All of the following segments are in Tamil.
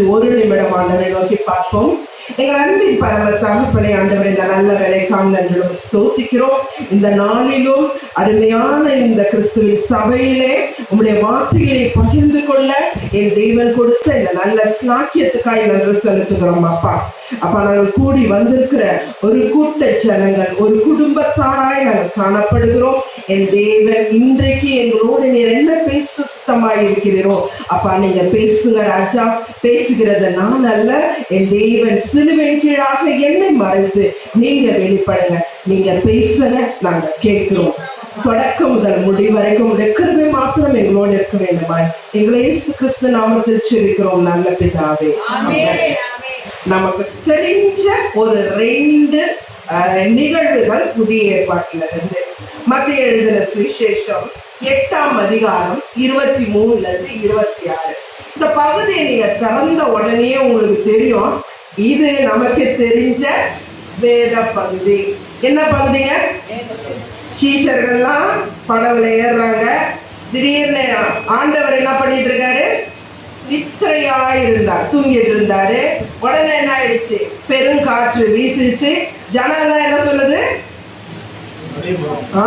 அப்படியே ஒரு நிமிடம் ஆண்டவரை நோக்கி பார்ப்போம். எங்கள் அன்பின் பரம தகப்பனை ஆண்டவர் இந்த நல்ல வேலைக்காக நன்றி ஸ்தோசிக்கிறோம் இந்த நாளிலும் அருமையான இந்த கிறிஸ்துவின் சபையிலே உங்களுடைய வார்த்தைகளை பகிர்ந்து கொள்ள என் தெய்வன் கொடுத்த இந்த நல்ல ஸ்நாக்கியத்துக்காக நன்றி செலுத்துகிறோம் அப்பா. அப்பா நாங்கள் கூடி வந்திருக்கிற ஒரு கூட்ட ஜனங்கள் ஒரு குடும்பத்தாராய் நாங்கள் காணப்படுகிறோம். என் தேவன் இன்றைக்கு எங்களோடு நீர் என்ன பேச சுத்தமாய் இருக்கிறீரோ அப்பா நீங்க பேசுங்க ராஜா. பேசுகிறத நான் அல்ல என் தேவன் சிலுவின் கீழாக என்னை மறைத்து நீங்க வெளிப்படுங்க. நீங்க பேசுங்க நாங்க கேட்கிறோம். தொடக்கம் முதல் முடிவு வரைக்கும் மாத்திரம் எங்களோடு இருக்க வேண்டுமாய். எங்களை கிறிஸ்து நாமத்தில் செபிக்கிறோம் நல்ல பிதாவே. நமக்கு தெரிஞ்ச ஒரு ரெண்டு நிகழ்வுகள் புதிய ஏற்பாட்டில் இருந்து மத்திய எழுதின சுவிசேஷம் எட்டாம் அதிகாரம் இருபத்தி மூணுல இருந்து இருபத்தி ஆறு. இந்த பகுதியை நீங்க திறந்த உடனே உங்களுக்கு தெரியும். இது நமக்கு தெரிஞ்ச வேத பகுதி. என்ன பகுதிங்க? சீஷர்கள்லாம் படவுல ஏறுறாங்க. திடீர்னு ஆண்டவர் என்ன பண்ணிட்டு இருக்காரு? நித்திரையா இருந்தார் தூங்கிட்டு இருந்தாரு உடனே என்ன ஆயிடுச்சு? பெருங்காற்று வீசிச்சு ஜனம்லாம் என்ன சொல்லுது? ஆ,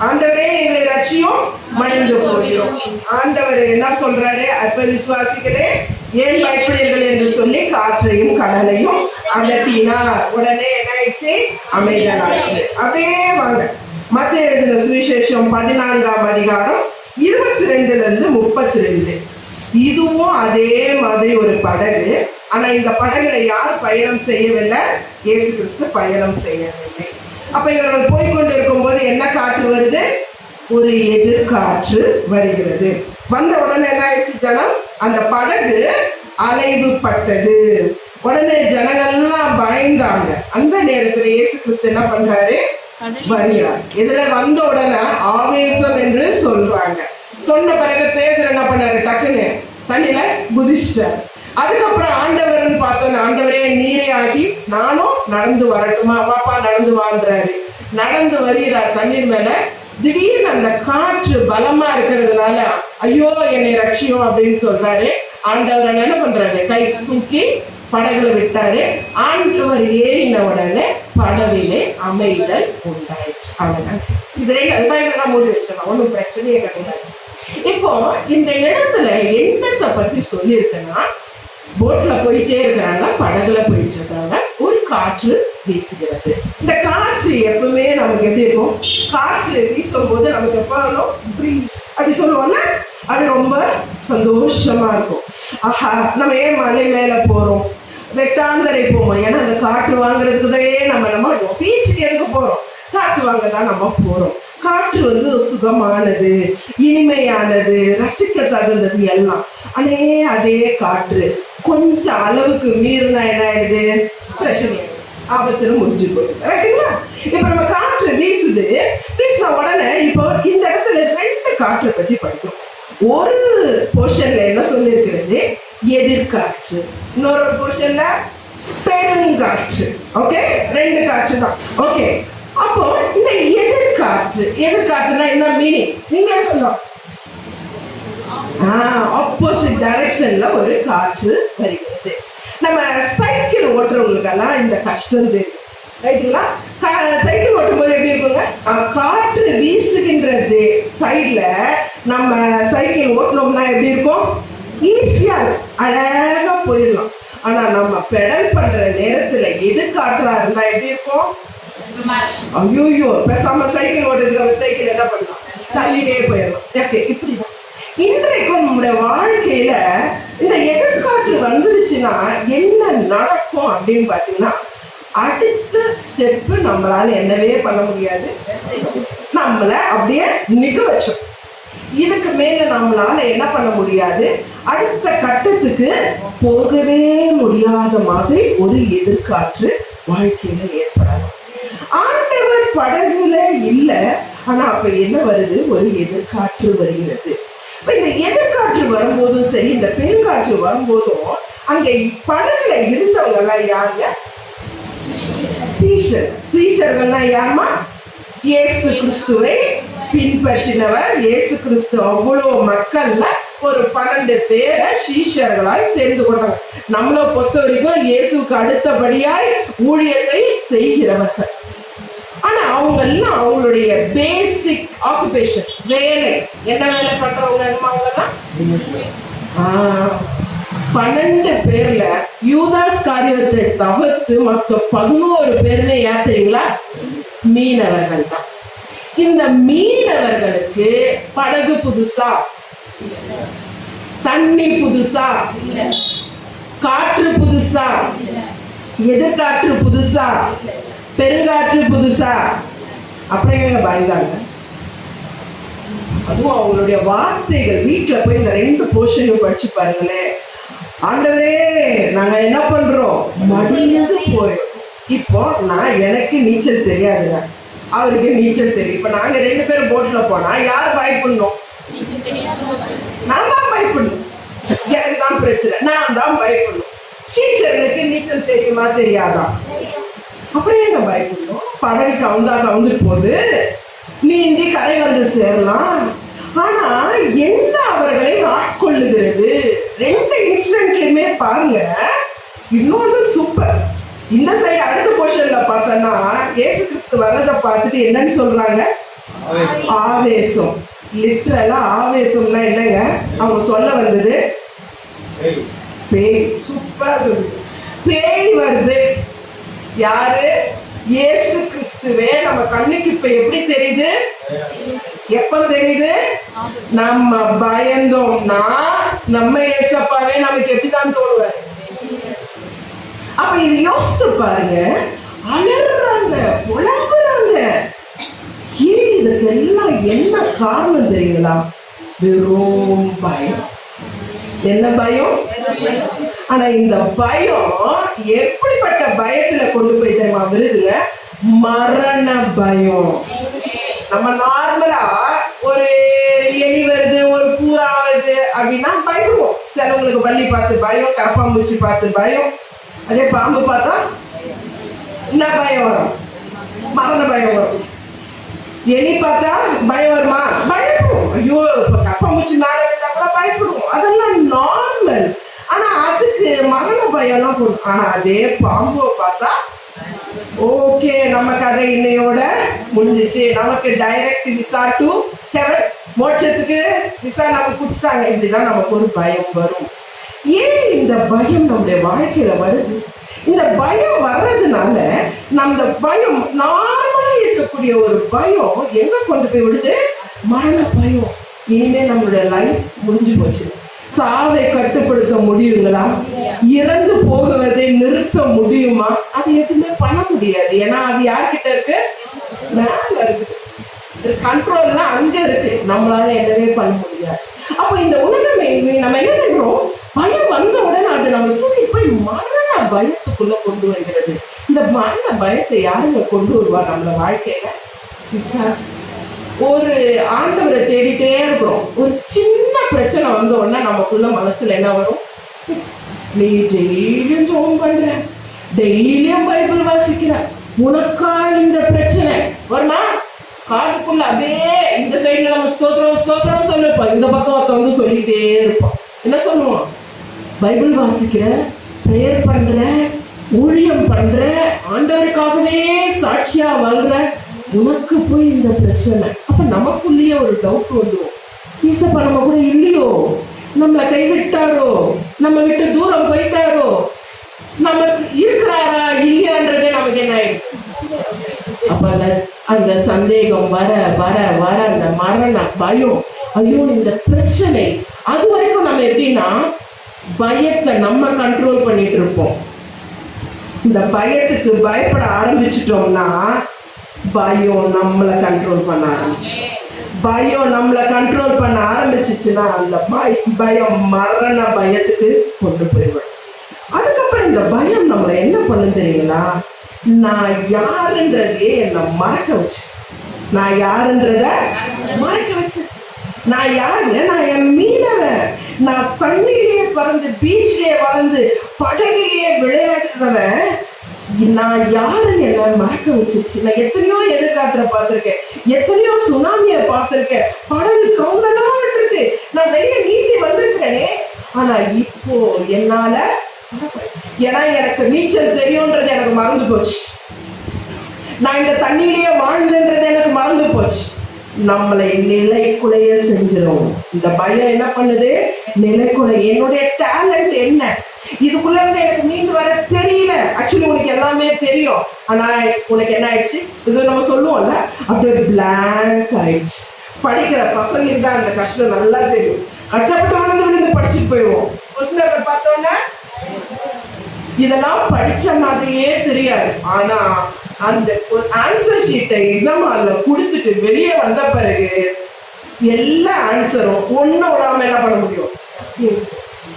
ஆண்டவரே எங்களை லட்சியம் மணிந்து போகிறோம் ஆண்டவர் என்ன சொல்றாரு? அற்ப விசுவாசிகளே ஏன் பயப்படுங்கள் என்று சொல்லி காற்றையும் கடலையும் அகற்றினார். உடனே என்ன ஆயிடுச்சு? அமைதலாச்சு அப்படியே வாங்க. மத்திய எழுதின சுவிசேஷம் பதினான்காம் அதிகாரம் இருபத்தி ரெண்டுல இருந்து முப்பத்தி ரெண்டு. இதுவும் அதே மாதிரி ஒரு படகு. ஆனா இந்த படகுல யார் பயணம் செய்யவில்லை. இயேசு கிறிஸ்து பயணம் செய்யவில்லை. அப்ப இவர்கள் போய்கொண்டிருக்கும் போது என்ன காற்று வருது? ஒரு எதிர்காற்று வருகிறது. வந்த உடனே என்ன ஆயிடுச்சு ஜனம்? அந்த படகு அலைவுபட்டது. உடனே ஜனங்கள்லாம் பயந்தாங்க. அந்த நேரத்துல இயேசு கிறிஸ்து என்ன பண்றாரு? வருகிறார். இதுல வந்த உடனே ஆவேசம் என்று சொல்றாங்க. சொன்ன பிறகு பேதர் என்ன பண்ணாரு? டக்குன்னு தண்ணியில குதிச்சிட்டார். அதுக்கப்புறம் ஆண்டவர்னு பார்த்தோம் ஆண்டவரே நீரே ஆகி நானும் நடந்து வரட்டுமா. பாப்பா நடந்து வாழ்றாரு நடந்து வருகிறார் தண்ணீர் மேல. திடீர்னு அந்த காற்று பலமா இருக்கிறதுனால ஐயோ என்னை ரட்சியும் அப்படின்னு சொல்றாரு. ஆண்டவர் என்ன பண்றாரு? கை தூக்கி படகுல விட்டாரு. ஆண்டவர் ஏறின உடனே படவிலே அமைதல் உண்டாயிடுச்சு அவ்வளவுதான். இதுல ரெண்டு நான் மூடி வச்சிடலாம் ஒன்றும் பிரச்சனையே கிடையாது. இப்போ இந்த இடத்துல எண்ணத்தை பத்தி சொல்லியிருக்கேன்னா போட்ல போயிட்டே இருக்கிறாங்க படகுல போயிட்டு இருக்காங்க ஒரு காற்று வீசுகிறது. இந்த காற்று எப்பவுமே நமக்கு எப்படி இருக்கும்? காற்று வீசும் போது நமக்கு எப்போ ப்ரீஸ் அப்படி சொல்லுவோம்ல? அது ரொம்ப சந்தோஷமா இருக்கும். ஆஹா நம்ம ஏன் மலை மேல போறோம்? வெட்டாந்தரை போவோம். ஏன்னா அந்த காற்று வாங்குறதுக்குதையே நம்ம நம்ம பீச்சுக்கு எதுக்கு போறோம்? காற்று வாங்க தான் நம்ம போறோம். காற்று வந்து சுகமானது இனிமையானது ரசிக்க தகுந்தது எல்லாம். அதே அதே காற்று. கொஞ்சம் அளவுக்கு மீறினா என்ன ஆயிடுது? பிரச்சனை ஆபத்துல முடிஞ்சு போயிடுது ரைட்டுங்களா இப்ப நம்ம காற்று வீசுது. வீசின உடனே இப்போ இந்த இடத்துல ரெண்டு காற்றை பத்தி படிக்கிறோம். ஒரு போர்ஷன்ல என்ன சொல்லியிருக்கிறது? எதிர்காற்று. இன்னொரு போர்ஷன்ல பெருங்காற்று. ஓகே ரெண்டு காற்று தான். ஓகே அப்போ இந்த எதிர்காற்று எதிர்காற்றுனா என்ன மீனிங் நீங்களே சொல்லலாம் ஆப்போசிட் டைரக்ஷன்ல ஒரு காற்று வருகிறது. நம்ம சைக்கிள் ஓட்டுறவங்களுக்கெல்லாம் இந்த கஷ்டம் தெரியும் ரைட்டுங்களா சைக்கிள் ஓட்டும்போது எப்படி இருக்குங்க? காற்று வீசுகின்றது சைட்ல நம்ம சைக்கிள் ஓட்டினோம்னா எப்படி இருக்கும்? ஈஸியா அழகா போயிடலாம். ஆனா நம்ம பெடல் பண்ற நேரத்துல எது காற்றா இருந்தா எப்படி இருக்கும்? ஐயோ பேசாம சைக்கிள் ஓட்டுறதுக்கு சைக்கிள் என்ன பண்ணலாம்? தள்ளிட்டே போயிடலாம். ஓகே இப்படிதான். இன்றைக்கும் நம்முடைய வாழ்க்கையில இந்த எதிர்காற்று வந்துருச்சுன்னா என்ன நடக்கும் அப்படின்னு பாத்தீங்கன்னா அடுத்த ஸ்டெப் நம்மளால என்னவே பண்ண முடியாது. நம்மள அப்படியே நிக்க வச்சோம். இதுக்கு மேல நம்மளால என்ன பண்ண முடியாது? அடுத்த கட்டத்துக்கு போகவே முடியாத மாதிரி ஒரு எதிர்காற்று வாழ்க்கையில ஏற்படும். படகுல இல்ல. ஆனா அப்ப என்ன வருது? ஒரு எதிர்காற்று வருகிறது. இப்ப இந்த எதிர்காற்று வரும்போதும் சரி இந்த பெருங்காற்று வரும்போதும் அங்க படகுல இருந்தவங்க எல்லாம் யாருங்க? ஸ்ரீஷர் ஸ்ரீஷர்கள்னா யாருமா இயேசு கிறிஸ்துவை பின்பற்றினவர். இயேசு கிறிஸ்து அவ்வளோ மக்கள்ல ஒரு பன்னெண்டு பேரை சீஷர்களாய் தெரிந்து கொண்டாங்க நம்மளை பொறுத்த வரைக்கும் இயேசுக்கு அடுத்தபடியாய் ஊழியத்தை செய்கிறவர்கள். ஆனா அவங்க எல்லாம் அவங்களுடைய பேசிக் ஆக்குபேஷன் வேலை. என்ன வேலை பண்றவங்க அவங்க பன்னெண்டு பேர்ல யூதாஸ் காரியத்தை தவிர்த்து மொத்த பதினோரு பேருமே யார் தெரியுங்களா? மீனவர்கள் தான். இந்த மீனவர்களுக்கு படகு புதுசா? தண்ணி புதுசா? காற்று புதுசா? எதிர்காற்று புதுசா? பெருங்காற்று புதுசா? அப்புறம் எங்க பயந்தாங்க அதுவும் அவங்களுடைய வார்த்தைகள். வீட்டுல போய் இந்த ரெண்டு போர்ஷனையும் படிச்சு பாருங்களேன் ஆண்டவரே நாங்க என்ன பண்றோம்? மடிந்து போய் இப்போ நான் எனக்கு நீச்சல் தெரியாதுங்க. அவருக்கு நீச்சல் தெரியும். இப்ப நாங்க ரெண்டு பேரும் போட்ல போனா யார் பயப்படணும்? நான் தான் பயப்படணும். எனக்கு தான் பிரச்சனை. நான் தான் பயப்படணும். டீச்சர்களுக்கு நீச்சல் தெரியுமா தெரியாதா? அப்புறம் எங்க பயப்படணும். படகு கவுந்தா கவுந்துட்டு போகுது நீந்தி கரை வந்து சேரலாம். ஆனா என்ன அவர்களை ஆட்கொள்ளுகிறது ரெண்டு இன்சிடென்ட்லயுமே பாருங்க. இன்னொன்று சூப்பர் இந்த சைடு அடுத்த போர்ஷன்ல பார்த்தோம்னா இயேசு கிறிஸ்து வர்றதை பார்த்துட்டு என்னன்னு சொல்றாங்க? ஆவேசம். லிட்ரலா ஆவேசம்னா என்னங்க? அவங்க சொல்ல வந்தது? பேய். சூப்பரா சொல்லுது. பேய் வருது. யாரு? இயேசு கிறிஸ்துவே நம்ம கண்ணுக்கு இப்ப எப்படி தெரியுது? எப்ப தெரியுது? நம்ம பயந்தோம்னா நம்ம ஏசப்பாவே நமக்கு எப்படிதான் தோணுவார் அப்ப இது யோசித்து பாருங்க. அலறாங்க புலம்புறாங்க. ஏன் இதுக்கெல்லாம் என்ன காரணம் தெரியுங்களா? வெறும் பயம். என்ன பயம்? ஆனா இந்த பயம் எப்படிப்பட்ட பயத்துல கொண்டு போய் தெரியுமா? விருதுல மரண பயம். நம்ம நார்மலா ஒரு எலி வருது ஒரு பூரா வருது அப்படின்னா பயப்படுவோம். சிலவங்களுக்கு பள்ளி பார்த்து பயம் கரப்பாம்பூச்சி பார்த்து பயம். அதே பாம்பு பார்த்தா என்ன பயம் வரும்? மரண பயம் வரும். எலி பார்த்தா பயம் வருமா? பயப்படுவோம். ஐயோ இப்ப கப்பமுச்சு மேல இருந்தா கூட பயப்படுவோம். அதெல்லாம் நார்மல் ஆனா அதுக்கு மரண பயம்லாம் போடும் ஆனா அதே பாம்போ பார்த்தா ஓகே நம்ம கதை இன்னையோட முடிஞ்சிச்சு. நமக்கு டைரக்ட் விசா டு ஹெவன் மோட்சத்துக்கு விசா நம்ம குடிச்சாங்க இப்படிதான் நமக்கு ஒரு பயம் வரும். ஏன் இந்த பயம் நம்முடைய வாழ்க்கையில வருது? இந்த பயம் வர்றதுனால நம்ம பயம் நார்மலா இருக்கக்கூடிய ஒரு பயம் எங்க கொண்டு போய் விடுது? மரண பயம். இனிமே நம்மளுடைய லைஃப் முடிஞ்சு போச்சு. சாவை கட்டுப்படுத்த முடியுங்களா? இறந்து போகுவதை நிறுத்த முடியுமா? அது எதுவுமே பண்ண முடியாது. ஏன்னா அது யார்கிட்ட இருக்கு? மேல இருக்கு. கண்ட்ரோல்லாம் அங்க இருக்கு. நம்மளால என்னவே பண்ண முடியாது. அப்ப இந்த உலகம் நம்ம என்ன பண்றோம் பயம் வந்த உடனே அது நம்ம தூக்கி போய் மரண பயத்துக்குள்ள கொண்டு வருகிறது. இந்த மரண பயத்தை யாருங்க கொண்டு வருவா நம்மள வாழ்க்கையில? ஒரு ஆண்டவரை தேடிட்டே இருக்கிறோம். ஒரு சின்ன பிரச்சனை வந்த உடனே நமக்குள்ள மனசுல என்ன வரும்? நீ டெய்லியும் ஜோம் பண்ற. டெய்லியும் பைபிள் வாசிக்கிற. உனக்கா இந்த பிரச்சனை. வருமா? காதுக்குள்ள அப்படியே இந்த சைடுல நம்ம ஸ்தோத்திரம் ஸ்தோத்திரம் சொல்லிருப்போம் இந்த பக்கம் ஒருத்தவங்க சொல்லிட்டே இருப்போம் என்ன சொல்லுவோம் பைபிள் வாசிக்கிற ப்ரேயர் பண்ற ஊழியம் பண்ற ஆண்டவருக்காகவே சாட்சியா வாழ்ற உனக்கு போய் இந்த பிரச்சனை. அப்ப நமக்குள்ளேயே ஒரு டவுட் வந்துடும் ஈசப்பா நம்ம கூட இல்லையோ? நம்மளை கைவிட்டாரோ? நம்ம விட்டு தூரம் போயிட்டாரோ? நமக்கு இருக்கிறாரா இல்லையான்றதே நமக்கு என்ன அப்ப அந்த அந்த சந்தேகம் வர வர வர அந்த மரண பயம். ஐயோ இந்த பிரச்சனை. அது வரைக்கும் நம்ம எப்படின்னா பயத்தை நம்ம கண்ட்ரோல் பண்ணிட்டு இருப்போம். இந்த பயத்துக்கு பயப்பட ஆரம்பிச்சிட்டோம்னா பயம் நம்மளை கண்ட்ரோல் பண்ண ஆரம்பிச்சு. பயம் நம்மளை கண்ட்ரோல் பண்ண ஆரம்பிச்சிச்சுன்னா அந்த பய பயம் மரண பயத்துக்கு கொண்டு போய்விடும் அதுக்கப்புறம் இந்த பயம் நம்மளை என்ன பண்ணும் தெரியுங்களா? நான் யாருன்றதே என்னை மறக்க வச்சு. நான் யாருன்றத மறக்க வச்சு. நான் யாருங்க நான் என் மீனவன். நான் தண்ணியிலேயே பறந்து பீச்லயே வளர்ந்து படகுலயே விளையாடுறவன். நான் யாருன்னு என்ன மறக்க வச்சிருச்சு நான் எத்தனையோ எதிர்காலத்துல பார்த்திருக்கேன். எத்தனையோ சுனாமிய பார்த்திருக்கேன். படகு கவுந்தெல்லாம் இருக்கு நான் வெளியே நீந்தி வந்திருக்கேனே ஆனா இப்போ என்னால ஏன்னா எனக்கு நீச்சல் தெரியும்ன்றது எனக்கு மறந்து போச்சு. நான் இந்த தண்ணியிலேயே வாழ்ந்தன்றது எனக்கு மறந்து போச்சு. நம்மளை நிலைக்குலைய செஞ்சிடும் இந்த பயம் என்ன பண்ணுது? நிலைக்குலை என்னுடைய டேலண்ட் என்ன? இதுக்குள்ள இருந்து எனக்கு மீண்டு வர தெரியல. ஆக்சுவலி உனக்கு எல்லாமே தெரியும். ஆனா உனக்கு என்ன ஆயிடுச்சு? இது நம்ம சொல்லுவோம்ல அப்படியே பிளாங்க் ஆயிடுச்சு. படிக்கிற பசங்களுக்கு தான் அந்த கஷ்டம் நல்லா தெரியும். கஷ்டப்பட்டு வளர்ந்து விழுந்து படிச்சுட்டு போயிடுவோம். கொஸ்டின் பேப்பர் பார்த்தோன்னே இதெல்லாம் படிச்ச மாதிரியே தெரியாது. ஆனா அந்த ஆன்சர் ஷீட்டை எக்ஸாம் ஹால்ல கொடுத்துட்டு வெளியே வந்த பிறகு எல்லா ஆன்சரும் ஒன்னும் விடாம என்ன பண்ண முடியும்?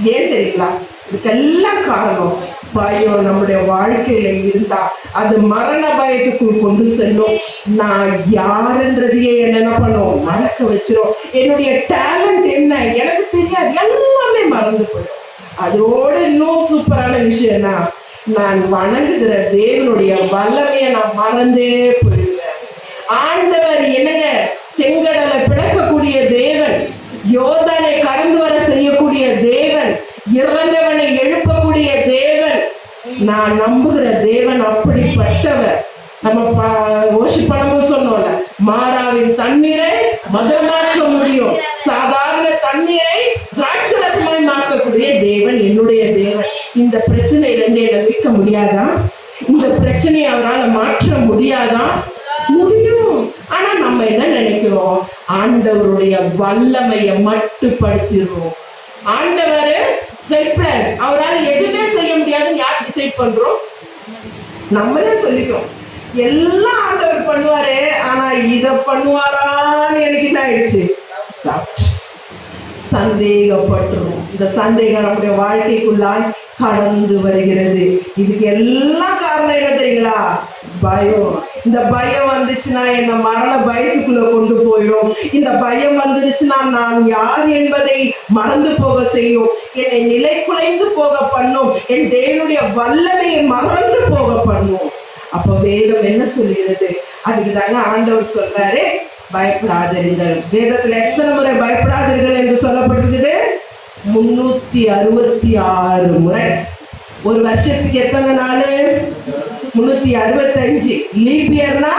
ஏன் தெரியுங்களா? இதுக்கெல்லாம் காரணம் பயம் நம்முடைய வாழ்க்கையில இருந்தா அது மரண பயத்துக்குள் கொண்டு செல்லும். நான் யாருன்றதையே என்ன என்ன பண்ணும் மறக்க வச்சிரும். என்னுடைய டேலண்ட் என்ன எனக்கு தெரியாது. எல்லாமே மறந்து போயிடும். அதோட இன்னும் சூப்பரான விஷயம்னா நான் வணங்குகிற தேவனுடைய வல்லமையை நான் மறந்தே போயிடுவேன். ஆண்டவர் என்னங்க? செங்கடலை பிளக்கக்கூடிய தேவன். யோதா கடந்து வர செய்யக்கூடிய தேவன் இறந்தவனை எழுப்பக்கூடிய தேவன். நான் நம்புகிற தேவன் அப்படிப்பட்டவர். நம்ம ஓசி படமும் சொன்னோம்ல மாறாவின் தண்ணீரை மதுரமாக்க முடியும். சாதாரண தண்ணீரை திராட்சரசமாய் மாற்றக்கூடிய தேவன் என்னுடைய தேவன். இந்த பிரச்சனையில இருந்து என்னை மீட்க முடியாதா? இந்த பிரச்சனையை அவரால் மாற்ற முடியாதா? முடியும். ஆனா நம்ம என்ன நினைக்கிறோம்? ஆண்டவருடைய வல்லமையை மட்டுப்படுத்திடுவோம். ஆண்டவர் ஹெல்ப்லெஸ் அவரால் எதுவுமே செய்ய முடியாதுன்னு யார் டிசைட் பண்றோம்? நம்மளே சொல்லிக்கிறோம். எல்லாம் ஆண்டவர் பண்ணுவாரு ஆனா இத பண்ணுவாரான்னு எனக்கு என்ன ஆயிடுச்சு? சந்தேகப்பட்டுரும் இந்த சந்தேகம் நம்முடைய வாழ்க்கைக்குள்ளாய் கடந்து வருகிறது. இதுக்கு எல்லாம் காரணம் என்ன தெரியுங்களா? பயம். இந்த பயம் வந்துச்சுன்னா என்ன மரண பயத்துக்குள்ள கொண்டு போயிடும். இந்த பயம் வந்துருச்சுன்னா நான் யார் என்பதை மறந்து போக செய்யும். என்னை நிலை குலைந்து போக பண்ணும். என் தேவனுடைய வல்லமையை மறந்து போக பண்ணும். அப்ப வேதம் என்ன சொல்லுகிறது அதுக்கு தாங்க ஆண்டவர் சொல்றாரு பயப்படாதிருங்கள். வேதத்துல எத்தனை முறை பயப்படாதீர்கள் என்று சொல்லப்பட்டிருக்குது? முன்னூத்தி அறுபத்தி ஆறு முறை. ஒரு வருஷத்துக்கு எத்தனை நாள்? முன்னூத்தி அறுபத்தஞ்சு லீப் இயர்னா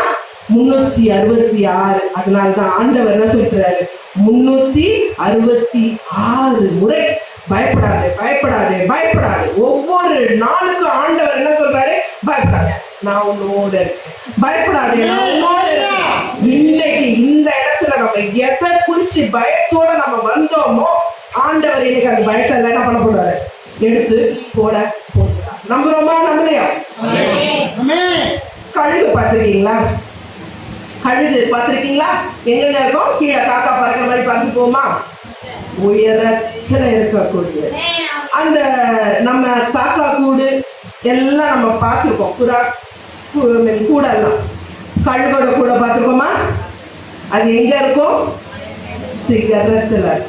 முன்னூத்தி அறுபத்தி ஆறு. அதனால தான் ஆண்டவர் என்ன சொல்றாரு? முன்னூத்தி அறுபத்தி ஆறு முறை. பயப்படாதே பயப்படாதே பயப்படாதே. ஒவ்வொரு நாளுக்கும் ஆண்டவர் என்ன சொல்றாரு? பயப்படாதே. நான் உன்னோட பயப்படாதே நான் உன்னோட இன்னைக்கு இந்த இடத்துல நம்ம எதை குறிச்சு பயத்தோட நம்ம வந்தோமோ ஆண்டவர் இன்னைக்கு அந்த பயத்தை என்ன பண்ண போறாரு? எடுத்து போட போகிறார். நம்புறோமா? நம்பலையா? கழுகு பார்த்துருக்கீங்களா? கழுகு பார்த்துருக்கீங்களா? எங்கெங்க இருக்கும்? கீழே காக்கா பறக்கிற மாதிரி பார்த்து போமா உயரத்துல இருக்கக்கூடிய. அந்த நம்ம காக்கா கூடு எல்லாம் நம்ம பார்த்துருக்கோம். புறா கூ- கூடெல்லாம். கழுகோட கூட பார்த்துருக்கோமா? அது எங்க இருக்கும்? சிகரத்துல.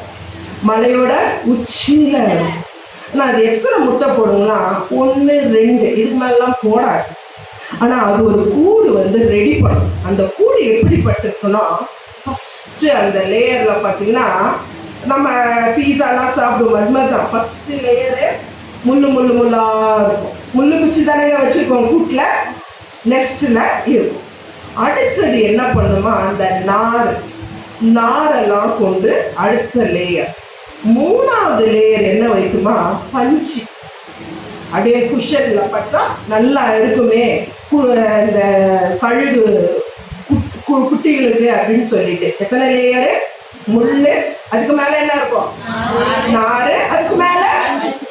மலையோட உச்சியில நான் அது எத்தனை முட்டை போடுங்கன்னா ஒன்று ரெண்டு இதுக்கு மேலாம் போடாது. ஆனால் அது ஒரு கூடு வந்து ரெடி பண்ணும் அந்த கூடு எப்படிப்பட்டிருக்குன்னா ஃபஸ்ட்டு அந்த லேயரில் பார்த்தீங்கன்னா நம்ம பீஸாலாம் சாப்பிடுவோம். அது மாதிரி தான். ஃபஸ்ட்டு லேயரு முள்ளு முள்ளு முள்ளா இருக்கும். முள்ளு குச்சி தானேங்க வச்சுருக்கோம். கூட்டில் நெஸ்ட்டில் இருக்கும். அடுத்தது என்ன பண்ணுமா அந்த நார் நாரெல்லாம் கொண்டு அடுத்த லேயர் மூணாவது லேயர் என்ன வைக்குமா? பஞ்சு அப்படியே குஷன்ல பட்டா நல்லா இருக்குமே. இந்த கழுகு கு- குட்டிகளுக்கு அப்படின்னு சொல்லிட்டு. எத்தனை லேயரு முள்ளு அதுக்கு மேல என்ன இருக்கும்? நாறு அதுக்கு மேல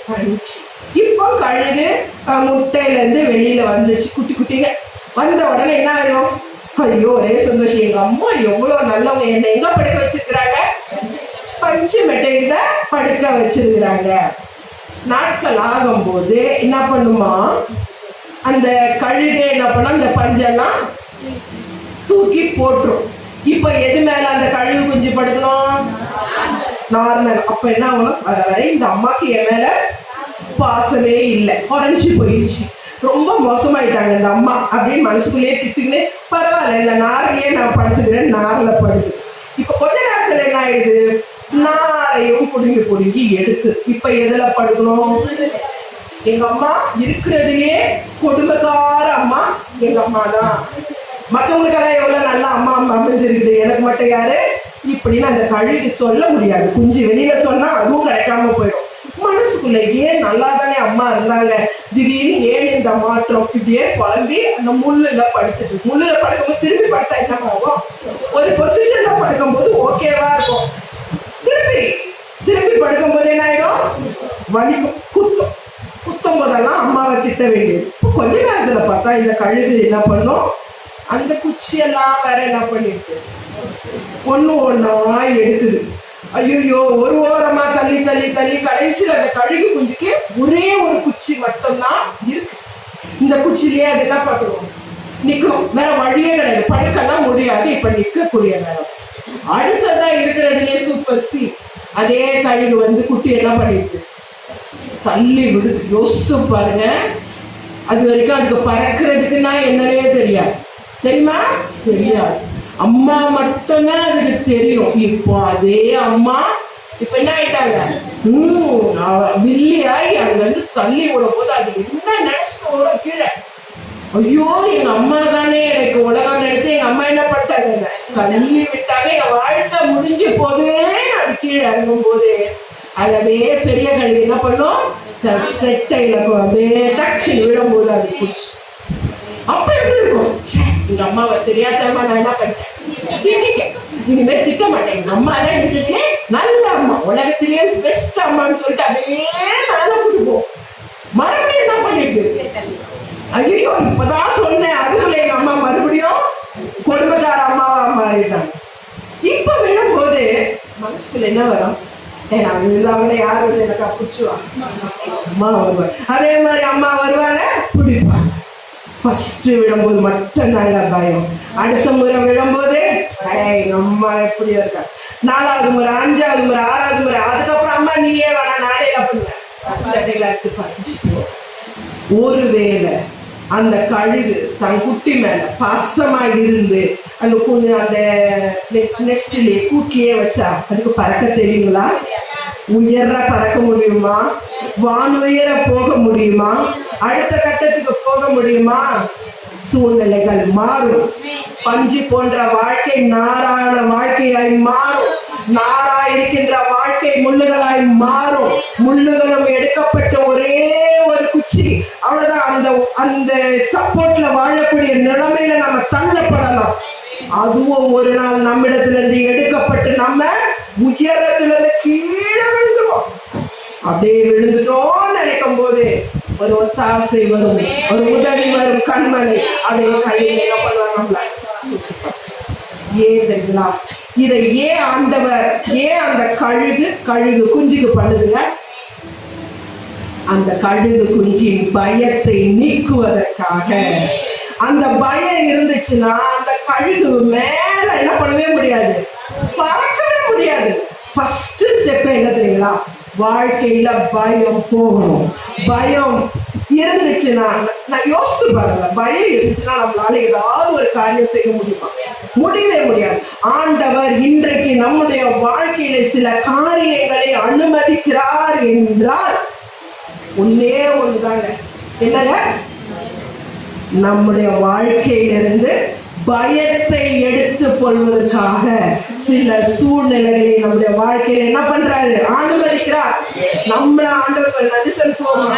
பஞ்சு இப்போ கழுகு முட்டையில இருந்து வெளியில வந்துச்சு. குட்டி குட்டிங்க. வந்த உடனே என்ன ஆயிடும் ஐயோ ஒரே சந்தோஷம் எங்க அம்மா எவ்வளவு நல்லவங்க. என்ன எங்க படிக்க வச்சிருக்கிறாங்க? பஞ்சு மெட்டையில படுக்க வச்சிருக்கிறாங்க. நாட்கள் ஆகும்போது என்ன பண்ணுமா? அந்த கழுகு என்ன பண்ணா அந்த பஞ்செல்லாம் தூக்கி போட்டுரும். இப்ப எது மேல அந்த கழுகு குஞ்சு படுக்கணும்? நார்மல் அப்ப என்ன ஆகணும்? வர வரை இந்த அம்மாக்கு என் மேல பாசமே இல்லை. குறைஞ்சி போயிடுச்சு. ரொம்ப மோசமாயிட்டாங்க இந்த அம்மா அப்படின்னு மனசுக்குள்ளேயே திட்டுக்குன்னு பரவாயில்ல இந்த நாரிலேயே நான் படுத்துக்கிறேன் நாரில் படுது. இப்ப கொஞ்ச நேரத்துல என்ன ஆயிடுது? எல்லாரையும் புடுங்கி புடுங்கி எடுத்து. இப்ப எதுல படுக்கணும்? எங்க அம்மா இருக்கிறதுலயே கொடுமைக்கார அம்மா எங்க அம்மா தான். மத்தவங்களுக்கெல்லாம் எவ்வளவு நல்ல அம்மா அம்மா அமைஞ்சிருக்குது? எனக்கு மட்டும் யாரு? இப்படின்னு அந்த கழுகு சொல்ல முடியாது. குஞ்சு வெளியில சொன்னா அதுவும் கிடைக்காம போயிடும். மனசுக்குள்ள ஏன் நல்லா தானே அம்மா இருந்தாங்க? திடீர்னு ஏன் இந்த மாற்றம் இப்படியே குழம்பி அந்த முள்ளுல படுத்துட்டு முள்ளுல படுக்கும்போது திரும்பி படுத்தா என்ன ஆகும்? ஒரு பொசிஷன்ல படுக்கும்போது ஓகேவா இருக்கும் திரும்பி திரும்பி படுக்கும் போது என்ன ஆயிடும் வலிக்கும் குத்தும் குத்தும் போதெல்லாம் அம்மாவை திட்ட வேண்டியது இப்போ கொஞ்ச நேரத்தில் பார்த்தா இந்த கழுகு என்ன பண்ணும்? அந்த குச்சியெல்லாம் வேற என்ன பண்ணிட்டு ஒன்று ஒன்றா எடுக்குது. ஐயோ ஒரு ஓரமா தள்ளி தள்ளி தள்ளி கடைசியில் அந்த கழுகு குஞ்சுக்கு ஒரே ஒரு குச்சி மட்டும்தான் இருக்கு. இந்த குச்சிலேயே அது என்ன பண்ணுவோம் நிற்கும் வேற வழியே கிடையாது. படுக்கலாம் முடியாது. இப்ப நிற்கக்கூடிய நேரம். அடுத்ததான் இருக்கிறதுலே சூப்பர் சி அதே கழுகு வந்து குட்டி என்ன பண்ணிருக்கு? தள்ளி விடு. யோசித்து பாருங்க. அது வரைக்கும் அதுக்கு பறக்கிறதுக்குன்னா என்னன்னே தெரியாது. தெரியுமா? தெரியாது. அம்மா மட்டும்தான் அதுக்கு தெரியும். இப்போ அதே அம்மா இப்ப என்ன ஆயிட்டாங்க? வில்லி ஆகி வில்லியாய் தள்ளி விடும் போது அது என்ன நினைச்சுட்டு ஓடும் கீழே. ஐயோ எங்க அம்மா தானே எனக்கு உலகம் நினைச்சு எங்க அம்மா என்ன பண்ணிட்டாங்க? தள்ளி விட்டாங்க. என் வாழ்க்கை முடிஞ்சு போதே அது கீழே இறங்கும் போது அது அப்படியே பெரிய கழுவி என்ன பண்ணும்? த- செட்டையில அப்படியே டக்கு விழும்போது அது குச்சி அப்ப எப்படி இருக்கும்? எங்க அம்மாவை தெரியாதமா நான் என்ன பண்ணிட்டேன்? இனிமே திட்ட மாட்டேன். எங்க அம்மா தான் இருந்ததுலே நல்ல அம்மா. உலகத்திலேயே பெஸ்ட் அம்மான்னு சொல்லிட்டு அப்படியே மேலே கொடுப்போம் மறுபடியும் என்ன பண்ணிட்டு? ஐயோ இப்பதான் சொன்னேன். அதுக்குள்ள எங்க அம்மா மறுபடியும் கொடுமைக்கார அம்மாவா மாறிட்டாங்க. இப்ப விழும்போது மனசுக்குள்ள என்ன வரும்? நான் விழுந்தாங்களே யார் வந்து எனக்கு பிடிச்சுவா அம்மா வருவாங்க அதே மாதிரி அம்மா வருவாங்க பிடிப்பாங்க ஃபஸ்ட்டு விழும்போது மட்டும்தாங்க பயம். அடுத்த முறை விழும்போது "ஏய், எங்க அம்மா எப்படி இருக்கா. நாலாவது முறை அஞ்சாவது முறை ஆறாவது முறை அதுக்கப்புறம் அம்மா நீயே வேணா நானே அப்படிங்க பண்ணுவேன் சட்டையில எடுத்து பார்த்துட்டு அந்த கழுகு தன் குட்டி மேல பாசமா இருந்து அந்த கொஞ்சம் அந்த நெஸ்ட்லயே கூட்டியே வச்சா. அதுக்கு பறக்க தெரியுங்களா? உயர பறக்க முடியுமா? வானுயர போக முடியுமா? அடுத்த கட்டத்துக்கு போக முடியுமா? சூழ்நிலைகள் மாறும். பஞ்சு போன்ற வாழ்க்கை நாரான வாழ்க்கையாய் மாறும். நாரா இருக்கின்ற வாழ்க்கை முள்ளுகளாய் மாறும். முள்ளுகளும் எடுக்கப்பட்ட வச்சு அவ்வளவுதான் அந்த அந்த சப்போர்ட்ல வாழக்கூடிய நிலைமையில நம்ம தள்ளப்படலாம். அதுவும் ஒரு நாள் நம்மிடத்துல இருந்து எடுக்கப்பட்டு நம்ம உயரத்துல இருந்து கீழே விழுந்துருவோம். அப்படியே விழுந்துட்டோம் நினைக்கும் போது ஒரு ஒத்தாசை வரும் ஒரு உதவி வரும் கண்மணி அதை கையில் என்ன பண்ணுவாங்க ஏன் இதை ஏன் ஆண்டவர் ஏன் அந்த கழுகு கழுகு குஞ்சுக்கு பண்ணுதுங்க? அந்த கழுகு குஞ்சின் பயத்தை நீக்குவதற்காக. அந்த பயம் இருந்துச்சுன்னா அந்த கழுகு மேல என்ன பண்ணவே முடியாது. பறக்கவே முடியாது. ஃபர்ஸ்ட் ஸ்டெப் என்ன தெரியுங்களா? வாழ்க்கையில பயம் போகணும். பயம் இருந்துச்சுன்னா நான் யோசித்து பாருங்க பயம் இருந்துச்சுன்னா நம்மளால ஏதாவது ஒரு காரியம் செய்ய முடியுமா? முடியவே முடியாது. ஆண்டவர் இன்றைக்கு நம்முடைய வாழ்க்கையில சில காரியங்களை அனுமதிக்கிறார் என்றால் ஒன்னே ஒண்ணுதாங்க. என்னங்க? நம்முடைய வாழ்க்கையிலிருந்து பயத்தை எடுத்து கொள்வதற்காக சில சூழ்நிலைகளை நம்முடைய வாழ்க்கையில என்ன பண்றாரு? அனுமதிக்கிறார் நம்மள ஆண்டவர் நன்றி செலுத்துவோம்?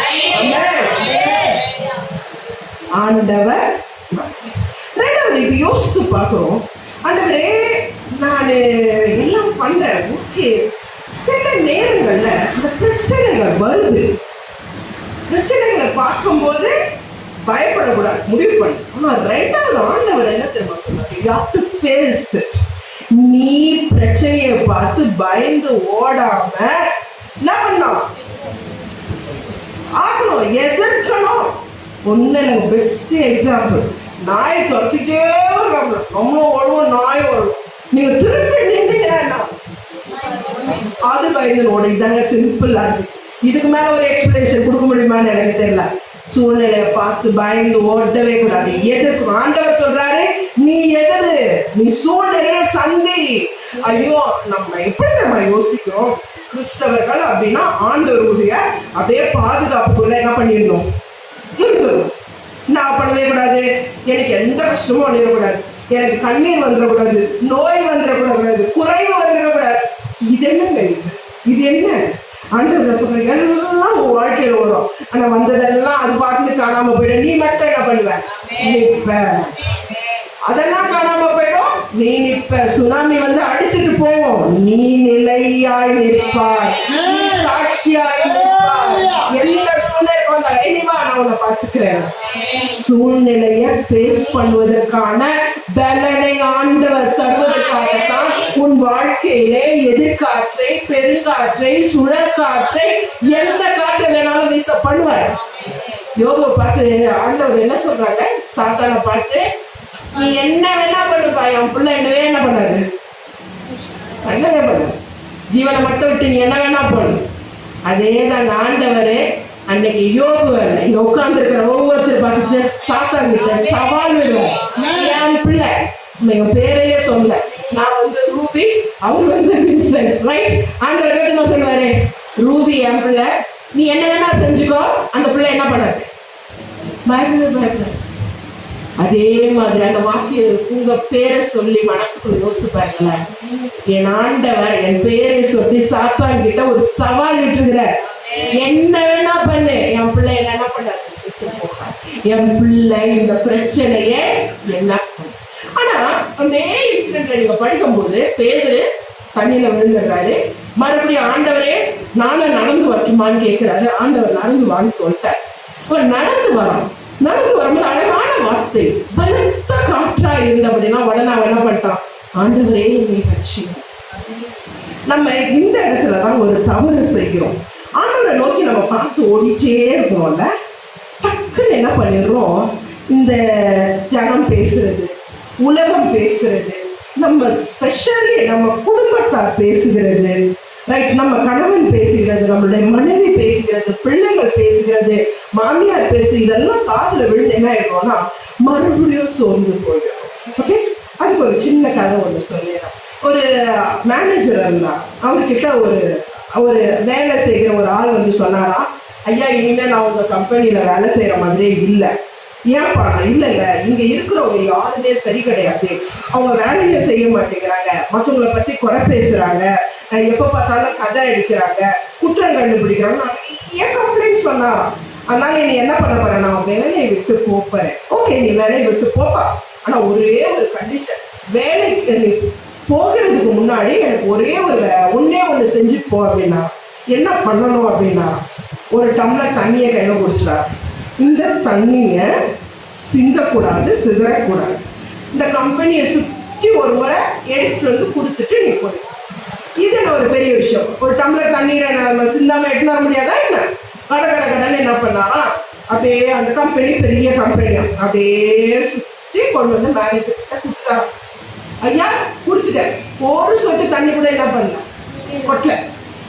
ஆண்டவர் ரெண்டாவது இப்ப யோசித்து பார்க்கிறோம். ஆண்டவரே நான் எல்லாம் பண்றேன். ஓகே. சில நேரங்கள்ல அந்த பிரச்சனைகள் வருது. பிரச்சனைகளை பார்க்கும்போது பயப்படக்கூடாது. முடிவு பண்ணு. ஆனால் ரெண்டாவது ஆண்டவர் என்ன தெரியுமா சொன்னார் யூ ஹாவ் டு ஃபேஸ் நீ பிரச்சனையை பார்த்து பயந்து ஓடாம என்ன பண்ணலாம் ஆகணும் எதிர்க்கணும் ஒன்று எனக்கு பெஸ்ட் எக்ஸாம்பிள் நாய் துரத்திட்டே வர்றாங்க. நம்ம ஓடுவோம் நாய் ஓடுவோம். நீங்க திருப்பி நின்றீங்கன்னா அது பயந்து ஓடி தாங்க சிம்பிள் ஆச்சு இதுக்கு மேல ஒரு எக்ஸ்பிளேஷன் கொடுக்க முடியுமான்னு எனக்கு தெரியல. சூழ்நிலையை பார்த்து பயந்து ஓடவே கூடாது. எதிர்க்கணும் ஆண்டவர் சொல்றாரு நீ எதிரு நீ சூழ்நிலையை சந்தி. ஐயோ நம்ம எப்படி நம்ம யோசிக்கிறோம்? கிறிஸ்தவர்கள் அப்படின்னா ஆண்டவருடைய அதே பாதுகாப்புக்குள்ள என்ன பண்ணிடணும் இருக்கணும் நான் பண்ணவே கூடாது? எனக்கு எந்த கஷ்டமும் வந்துடக்கூடாது எனக்கு கண்ணீர் வந்துடக்கூடாது நோய் வந்துடக்கூடாது குறைவு வந்துடக்கூடாது இது என்னங்க இது என்ன? ஆண்டவர் சொல்ற எல்லாம் உன் வாழ்க்கையில வரும். ஆனா வந்ததெல்லாம் அது பாட்டுக்கு காணாம போயிடும். நீ மட்டும் என்ன பண்ணுவ? நிப்ப. அதெல்லாம் காணாம போயிடும். நீ நிப்ப. சுனாமி வந்து அடிச்சிட்டு போவோம் நீ நிலையாய் நிற்பாய். சாட்சியாய் எல்லா சூழ்நிலை வந்தாலும் இனிமா நான் உன்னை பார்த்துக்கிறேன். சூழ்நிலைய ஃபேஸ் பண்ணுவதற்கான பலனை ஆண்டவர் தருவதற்காகத்தான் உன் வாழ்க்கையிலே எதிர்காற்றை பெருங்காற்றை சுழற்காற்றை எந்த காற்றை வேணாலும் வீச பண்ணுவார். யோகை பார்த்து ஆண்டவர் என்ன சொல்றாங்க? சாத்தானை பார்த்து நீ என்ன வேணா பண்ணுப்பா என் பிள்ளை என்னவே என்ன பண்ணாரு? என்னவே பண்ணு ஜீவனை மட்டும் விட்டு நீ என்ன வேணா பண்ணு. அதே தான் ஆண்டவர் அன்னைக்கு யோகு இங்க உட்கார்ந்து இருக்கிற ஒவ்வொருத்தர் பார்த்து சாத்தாங்கிட்ட சவால் விடுவார் என் பிள்ளை. பேரையே சொல்ல நான் வந்து ரூபி. அவர் வந்து வின்சென்ட் ரைட் ஆண்டவர் என்ன சொல்லுவாரு? ரூபி என் பிள்ளை. நீ என்ன வேணா செஞ்சுக்கோ. அந்த பிள்ளை என்ன பண்ணாது பயப்பட பயப்பட அதே மாதிரி அந்த வாக்கிய உங்க பேரை சொல்லி மனசுக்குள்ள யோசிச்சு பாருங்களேன் என் ஆண்டவர் என் பேரை சொல்லி சாத்தான் கிட்ட ஒரு சவால் விட்டுருக்கிறார். என்ன வேணா பண்ணு. என் பிள்ளை என்ன என்ன பண்ணாரு என் பிள்ளை இந்த பிரச்சனையே என்ன ஆனா அந்த இன்சிடென்ட்ல நீங்க படிக்கும்போது பேதரு தண்ணியில விழுந்துடுறாரு மறுபடியும் ஆண்டவரே நானும் நடந்து வரட்டுமான்னு கேட்கிறாரு. ஆண்டவர் நடந்து வான்னு சொல்லிட்டார். இப்ப நடந்து வரோம். நடந்து வரும்போது அழகான வார்த்தை. பலத்த காற்றா அப்படின்னா உடனே என்ன பண்ணிட்டான்? ஆண்டவரே என்னை ரட்சிங்க நம்ம இந்த இடத்துல தான் ஒரு தவறு செய்கிறோம். ஆண்டவரை நோக்கி நம்ம பார்த்து ஓடிட்டே இருக்கிறோம்ல டக்குன்னு என்ன பண்ணிடுறோம்? இந்த ஜனம் பேசுறது. உலகம் பேசுறது. நம்ம ஸ்பெஷலி நம்ம குடும்பத்தார் பேசுகிறது. ரைட் நம்ம கணவன் பேசுகிறது நம்மளுடைய மனைவி பேசுகிறது பிள்ளைகள் பேசுகிறது மாமியார் பேசு இதெல்லாம் காதுல விழுந்து என்ன ஆயிடும்னா மறுபடியும் சோர்ந்து போயிடும். ஓகே அதுக்கு ஒரு சின்ன கதை ஒன்று சொல்லிடுறேன். ஒரு மேனேஜர் இருந்தா அவர்கிட்ட ஒரு ஒரு வேலை செய்கிற ஒரு ஆள் வந்து சொன்னாராம் ஐயா இனிமே நான் உங்க கம்பெனியில் வேலை செய்யற மாதிரியே இல்லை. ஏன்பா இல்ல இல்ல இங்க இருக்கிறவங்க யாருமே சரி கிடையாது. அவங்க வேலையை செய்ய மாட்டேங்கிறாங்க. மற்றவங்களை பத்தி குறை பேசுறாங்க. எப்ப பார்த்தாலும் கதை அடிக்கிறாங்க. குற்றம் கண்டுபிடிக்கிறாங்க நிறைய கம்ப்ளைண்ட் சொன்னா அதனால நீ என்ன பண்ண போற? நான் வேலையை விட்டு போப்பேன் ஓகே நீ வேலையை விட்டு போப்பா. ஆனா ஒரே ஒரு கண்டிஷன் வேலைக்கு நீ போகிறதுக்கு முன்னாடி எனக்கு ஒரே ஒரு ஒன்னே ஒன்று செஞ்சு செஞ்சுட்டு போ அப்படின்னா என்ன பண்ணணும் அப்படின்னா ஒரு டம்ளர் தண்ணியை கையில குடிச்சிடாரு இந்த தண்ணியை சிந்தக்கூடாது சிதறக்கூடாது. இந்த கம்பெனியை சுற்றி ஒரு முறை எடுத்துட்டு வந்து கொடுத்துட்டு நீ போய் இது என்ன ஒரு பெரிய விஷயம்? ஒரு டம்ளர் தண்ணீரை நம்ம சிந்தாம எடுத்துட்டு வர முடியாதா என்ன? கட கட கடன்னு என்ன பண்ணலாம்? அப்படியே அந்த கம்பெனி பெரிய கம்பெனியா அப்படியே சுற்றி கொண்டு வந்து மேனேஜர் கிட்ட ஐயா கொடுத்துட்டேன் ஒரு சொட்டு தண்ணி கூட என்ன பண்ணல? கொட்டல.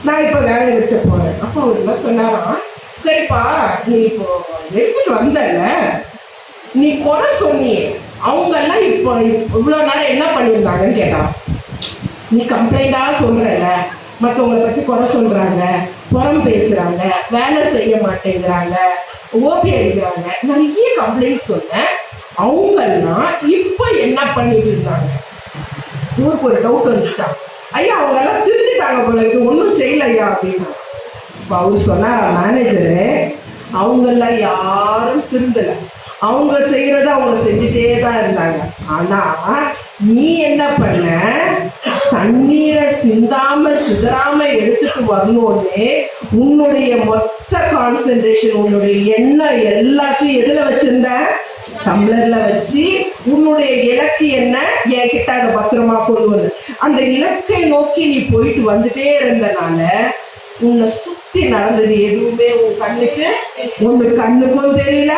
நான் இப்போ வேலையை விட்டு போறேன். அப்போ அவர் என்ன சொன்னாராம்? சரிப்பா நீ இப்போ எடுத்துட்டு வந்தல நீ குறை சொன்னியே அவங்க எல்லாம் இப்போ இவ்வளோ நேரம் என்ன பண்ணியிருந்தாங்கன்னு கேட்டான் நீ கம்ப்ளைண்டாக சொல்கிறல மற்றவங்களை பற்றி குறை சொல்கிறாங்க புறம் பேசுகிறாங்க வேலை செய்ய மாட்டேங்கிறாங்க ஓபி அடிக்கிறாங்க. நிறைய கம்ப்ளைண்ட் சொன்னேன். அவங்கெல்லாம் இப்போ என்ன பண்ணிட்டு இருந்தாங்க ஊருக்கு ஒரு டவுட் வந்துச்சான் ஐயா அவங்க எல்லாம் திருந்துட்டாங்க போல இது ஒன்றும் செய்யலையா அப்படின்னா? இப்போ அவர் சொன்னார் மேனேஜரு அவங்கெல்லாம் யாரும் திருந்தலை. அவங்க செய்கிறத அவங்க செஞ்சுட்டே தான் இருந்தாங்க. ஆனால் நீ என்ன பண்ண? தண்ணீரை சிந்தாம சிதறாம எடுத்துட்டு வரணும்னே உன்னுடைய மொத்த கான்சென்ட்ரேஷன் உன்னுடைய எண்ணம் எல்லாத்தையும் எதுல வச்சிருந்த? டம்ளர்ல வச்சு உன்னுடைய இலக்கு என்ன? என்கிட்ட அதை பத்திரமா கொண்டு வந்து. அந்த இலக்கை நோக்கி நீ போயிட்டு வந்துட்டே இருந்தனால உன்னை சுத்தி நடந்தது எதுவுமே உன் கண்ணுக்கு ஒண்ணு கண்ணுக்கும் தெரியல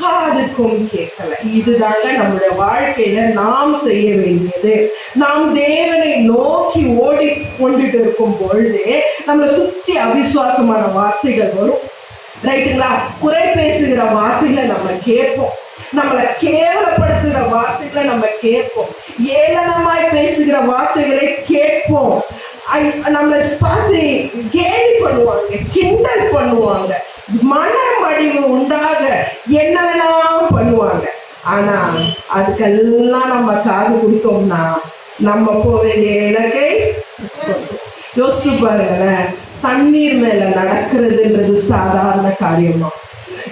காதுக்கும் கேட்கல. இதுதாங்க நம்மளுடைய வாழ்க்கையில நாம் செய்ய வேண்டியது. நாம் தேவனை நோக்கி ஓடி கொண்டுட்டு இருக்கும் பொழுது நம்மளை சுத்தி அவிசுவாசமான வார்த்தைகள் வரும். ரைட்டுங்களா குறை பேசுகிற வார்த்தைகளை நம்ம கேட்போம். நம்மளை கேவலப்படுத்துகிற வார்த்தைகளை நம்ம கேட்போம். ஏளனமாய் பேசுகிற வார்த்தைகளை கேட்போம். நம்மளை பார்த்து கேலி பண்ணுவாங்க கிண்டல் பண்ணுவாங்க மனமடிவு உண்டாக என்ன பண்ணுவாங்க. ஆனா அதுக்கெல்லாம் நம்ம காது கொடுத்தோம்னா நம்ம போக வேண்டிய இலக்கை யோசிச்சு பாருங்களேன். தண்ணீர் மேல நடக்கிறதுன்றது சாதாரண காரியமா?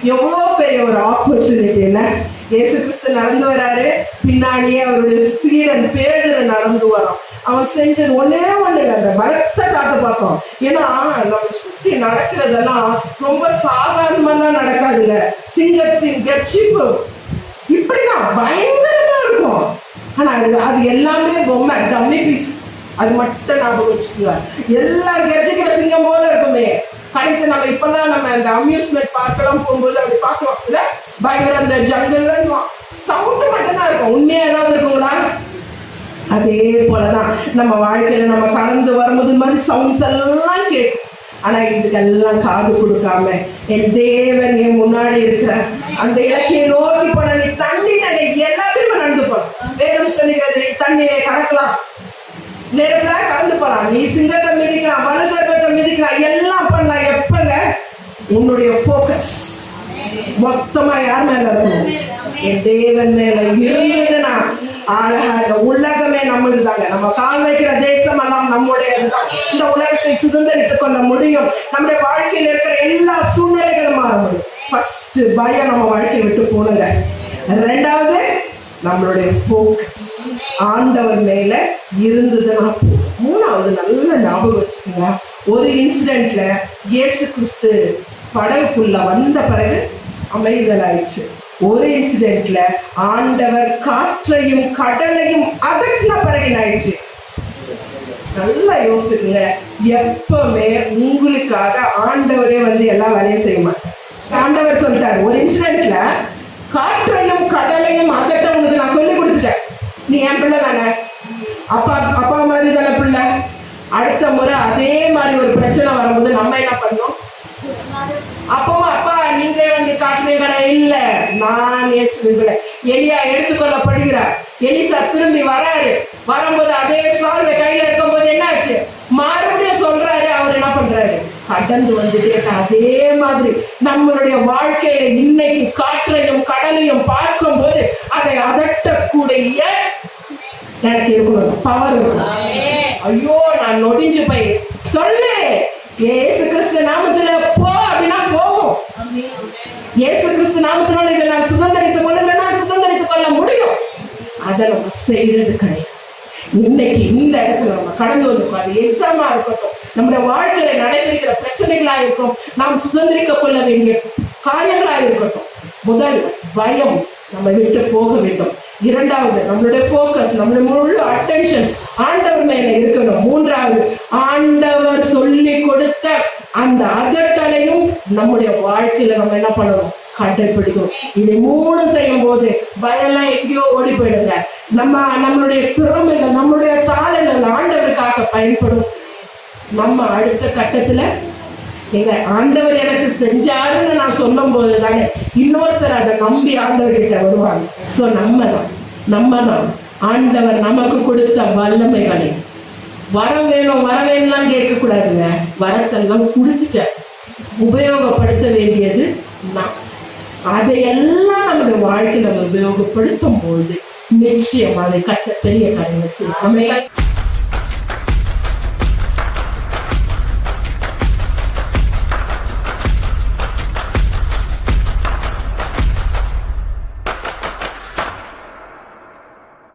எவ்வளோ பெரிய ஒரு ஆப்பர்ச்சுனிட்டி இயேசு கிறிஸ்து நடந்து வராரு. பின்னாடியே அவருடைய சீடன் பேதுரு நடந்து வரோம் அவன் செஞ்சது ஒன்னே ஒண்ணு அந்த பலத்தை காட்ட பார்ப்போம் ஏன்னா நம்ம சுத்தி நடக்கிறதெல்லாம் ரொம்ப சாதாரணமெல்லாம் நடக்காதுங்க. சிங்கத்தின் கட்சிப்பு இப்படிதான் பயங்கரமா இருக்கும். ஆனா அது அது எல்லாமே பொம்மை. டம்மி பீஸ் அது மட்டும் ஞாபகம் வச்சுக்கோங்க. எல்லா கெஜிக்கிற சிங்கம் போல இருக்குமே. கடைசி நம்ம இப்பெல்லாம் நம்ம அந்த அம்யூஸ்மெண்ட் பார்க்கெல்லாம் போகும்போது அப்படி பார்க்கலாம் பயங்கர அந்த ஜங்கல்ல சவுண்டு மட்டும்தான் இருக்கும். உண்மையா ஏதாவது இருக்குங்களா? அதே போலதான் நம்ம வாழ்க்கையில நம்ம கடந்து வரும்போது மாதிரி சவுண்ட்ஸ் எல்லாம் கேட்கும் ஆனா இதுக்கெல்லாம் காது கொடுக்காம என் தேவன் என் முன்னாடி இருக்கிற அந்த இலக்கிய நோக்கி போன நீ தண்ணீரை எல்லாத்தையுமே நடந்து போலாம். வேதம் சொல்லுகிறது நீ தண்ணீரை கறக்கலாம். நெருப்புல கடந்து போலாம். நீ சிங்கத்தை மிதிக்கலாம் மனுஷத்தை மிதிக்கலாம் எல்லாம் பண்ணலாம். எப்பங்க? உன்னுடைய ஃபோக்கஸ் மொத்தமா யார் மேல இருக்கணும்? என் தேவன் மேல. இருந்ததுன்னா அழகாக உலகமே நம்மளுதாங்க நம்ம கால் வைக்கிற தேசம் எல்லாம் நம்முடைய இந்த உலகத்தை சுதந்திரித்துக் கொள்ள முடியும். நம்முடைய வாழ்க்கையில் இருக்கிற எல்லா சூழ்நிலைகளும் மாறும் ஃபர்ஸ்ட் பயம் நம்ம வாழ்க்கையை விட்டு போனுங்க ரெண்டாவது நம்மளுடைய போக்கஸ் ஆண்டவர் மேல இருந்ததுன்னா மூணாவது நல்ல ஞாபகம் வச்சுக்கோங்க. ஒரு இன்சிடென்ட்ல இயேசு கிறிஸ்து படகுக்குள்ள வந்த பிறகு அமைதலாயிடுச்சு ஒரு இன்சிடென்ட்ல ஆண்டவர் காற்றையும் கடலையும் அதட்டின பறவைனாயிடுச்சு நல்லா யோசிச்சுக்குங்க எப்பவுமே உங்களுக்காக ஆண்டவரே வந்து எல்லா வேலையும் செய்ய மாட்டார். ஆண்டவர் சொல்லிட்டாரு ஒரு இன்சிடென்ட்ல காற்றையும் கடலையும் அதட்ட உனக்கு நான் சொல்லி கொடுத்துட்டேன். நீ என் பிள்ளை தானே? அப்பா அப்பா மாதிரி தானே பிள்ளை? அடுத்த முறை அதே மாதிரி ஒரு பிரச்சனை வரும்போது நம்ம என்ன பண்ணோம் அப்பவும் அப்பா நீங்களே வந்து நான் எலியா எடுத்துக்கொள்ளப்படுகிறார். எலிசா திரும்பி வராரு. வரும்போது அதே சால்வை கையில இருக்கும்போது என்னாச்சு? மறுபடியும் சொல்றாரு அவர் என்ன பண்றாரு? கடந்து வந்துட்டே அதே மாதிரி நம்மளுடைய வாழ்க்கையில இன்னைக்கு காற்றையும் கடலையும் பார்க்கும் போது அதை அதட்டக்கூடிய எனக்கு இருக்கணும். பவர் ஐயோ நான் நொடிஞ்சு போய். சொல்லு. ஏசு கிறிஸ்து நாமத்துல போ அப்படின்னா போகும் இயேசு கிறிஸ்து நாமத்தினால இதை நான் சுதந்திரித்துக் கொள்ளுங்க நான் சுதந்திரித்துக் கொள்ள முடியும். அதை நம்ம செய்யறது கிடையாது. இன்னைக்கு இந்த இடத்துல நம்ம கடந்து வந்திருக்கோம் அது எக்ஸாமா இருக்கட்டும் நம்முடைய வாழ்க்கையில நடைபெறுகிற பிரச்சனைகளா இருக்கும் நாம் சுதந்திரிக்க கொள்ள வேண்டிய காரியங்களா இருக்கட்டும் முதல் பயம் நம்ம விட்டு போக வேண்டும். இரண்டாவது நம்மளுடைய போக்கஸ் நம்மளுடைய முழு அட்டென்ஷன் ஆண்டவர் மேல இருக்கணும். மூன்றாவது ஆண்டவர் சொல்லி கொடுத்த அந்த அதற்கு நம்முடைய வாழ்க்கையில நம்ம என்ன பண்ணணும்? கடைபிடிக்கும் இது மூணு செய்யும் போது பயம்லாம் எங்கேயோ ஓடி போயிடுங்க. நம்ம நம்மளுடைய திறமைகள் நம்மளுடைய தாளங்கள் ஆண்டவருக்காக பயன்படும். நம்ம அடுத்த கட்டத்துல எங்க ஆண்டவர் எனக்கு செஞ்சாருன்னு நான் சொல்லும் போது தானே இன்னொருத்தர் அதை நம்பி ஆண்டவர்கிட்ட வருவாங்க. சோ நம்ம தான் நம்ம தான். ஆண்டவர் நமக்கு கொடுத்த வல்லமைகளை. வரம் வேணும் வர வேணும்லாம் கேட்கக்கூடாதுங்க. வரத்தெல்லாம் கொடுத்துட்டேன் உபயோகப்படுத்த வேண்டியது நான் அதையெல்லாம் நம்முடைய வாழ்க்கையில உபயோகப்படுத்தும் போது நிச்சயம் அதை கட்ட பெரிய காரியங்கள் செய்யும்